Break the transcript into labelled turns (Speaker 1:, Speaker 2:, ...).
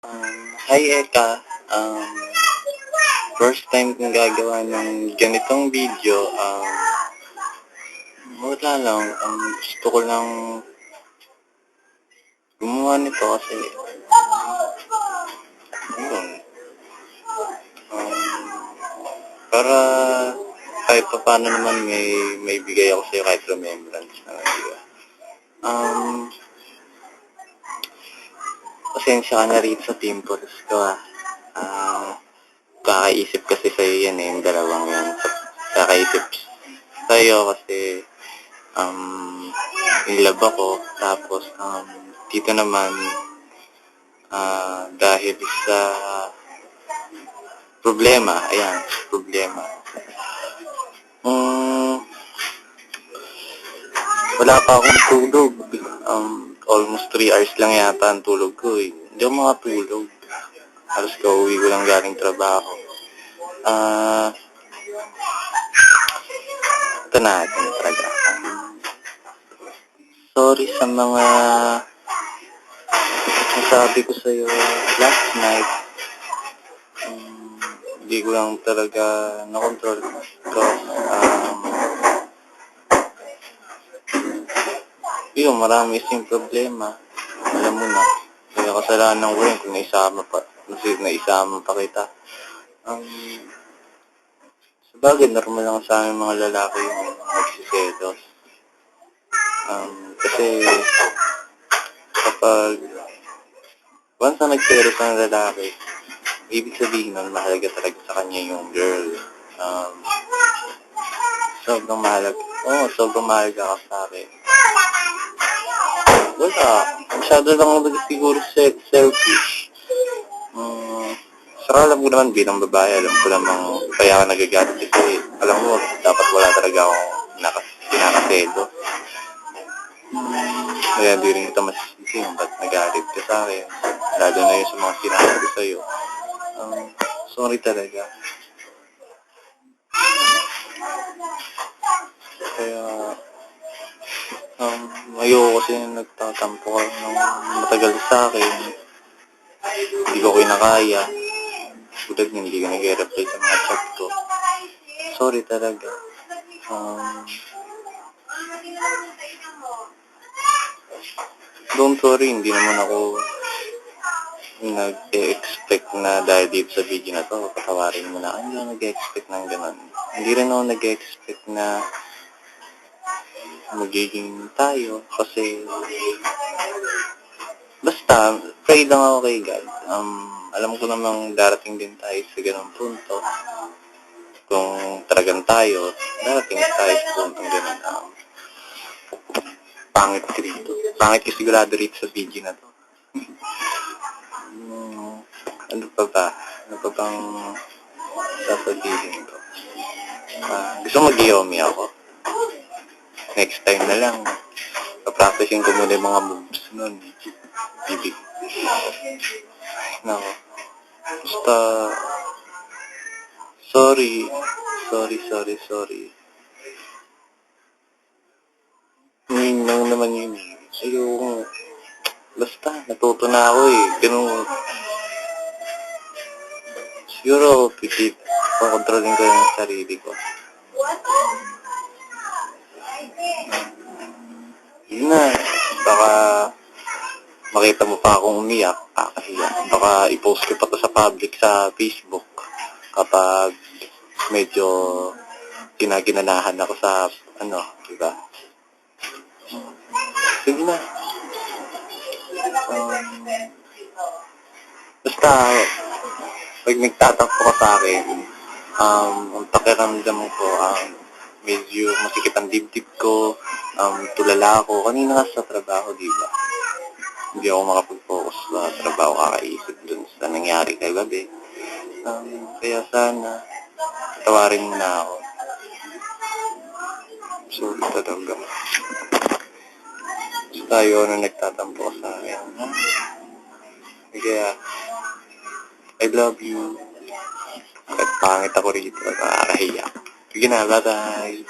Speaker 1: Um, hi Eka, um, first time kong gagawa ng ganitong video, um, wala lang, um, gusto ko lang gumawa nito kasi, um, para kahit pa paano naman may, may bigay ako sa'yo kahit remembrance na, di? Um, pasensya ka na rito sa Timples ko ah. Ah, kakaisip kasi sa'yo yan eh, yung dalawang yan. Kakaisip sa'yo kasi um, in love ako. Tapos um, dito naman ah, dahil sa problema, ayan, problema. Um, wala pa akong tulog. Um, almost 3 hours lang yata ang tulog ko eh. Hindi ako makatulog. Halos kauwi ko lang galing trabaho. Ah, ito natin talaga. Sorry sa mga nasabi ko sa'yo last night. Um, hindi ko lang talaga na-control because um, yun, marami isang problema. Alam mo na. Kaya kasalanan ko rin kung naisama pa, kasi naisama pa kita. Um, sa bagay, normal lang sa amin mga lalaki yung nagsiselos. Um, kasi kapag once na nagselos ng lalaki, ibig sabihin nun, mahalaga talaga sa kanya yung girl. Um, sobrang mahalaga. Oo, oh, sobrang mahalaga ka sa akin. Wala. Masyado lang ako siguro se- selfish. Um, saka alam ko naman bilang babae, alam ko namang kaya ako nagagalit kasi alam mo, dapat wala talaga akong nakas pinakaselo. Hmm, kaya di rin kita masisisi kung ba't nagalit ka sa akin. Lalo na yun sa mga sinabi sa'yo. Um, sorry talaga. Kaya, um, ayoko kasi nagtatampo ka ng matagal sa akin. Hindi ko kinakaya. Tulad nga, hindi ka nag-reply sa mga chat ko. Sorry talaga. Um, don't worry, hindi naman ako nag-expect na dahil dito sa video na to, patawarin mo na, ako nag-expect ng ganun. Hindi rin ako nag-expect na magiging tayo kasi basta pray lang ako kay God. Um, alam ko namang darating din tayo sa ganung punto. Kung talagang tayo darating tayo sa puntong ganun um, pangit ko dito. Pangit ko sigurado rito sa video na to. Um, ano pa ba? Ano pa bang sasabihin ko? Ah, gusto mag-yomi ako next time na lang. Papracticing ko muna yung mga moves nun. Bibig. Nako. Basta, sorry. Sorry, sorry, sorry. Ngayon lang naman yun eh. Ayoko. Basta, natuto na ako eh. Ganun. Siguro, pipit. Pakontrolin ko yung sarili ko. Yun na. Baka makita mo pa akong umiyak, kakahiya. Baka i-post ko pa to sa public sa Facebook kapag medyo ginaginanahan ako sa ano, di ba? Sige na. Um, basta, pag nagtatampo ka sa akin, um, ang pakiramdam ko, um, medyo masikip ang dibdib ko, um, tulala ako. Kanina ka sa trabaho, di ba? Hindi ako makapag-focus sa trabaho, kakaisip dun sa nangyari kay gabi. Um, kaya sana, tawarin mo na ako. Sorry talaga. Basta tayo na nagtatampo sa akin. ha? Kaya, I love you. Kahit pangit ako rito, nakakahiya. Sige na, bye-bye.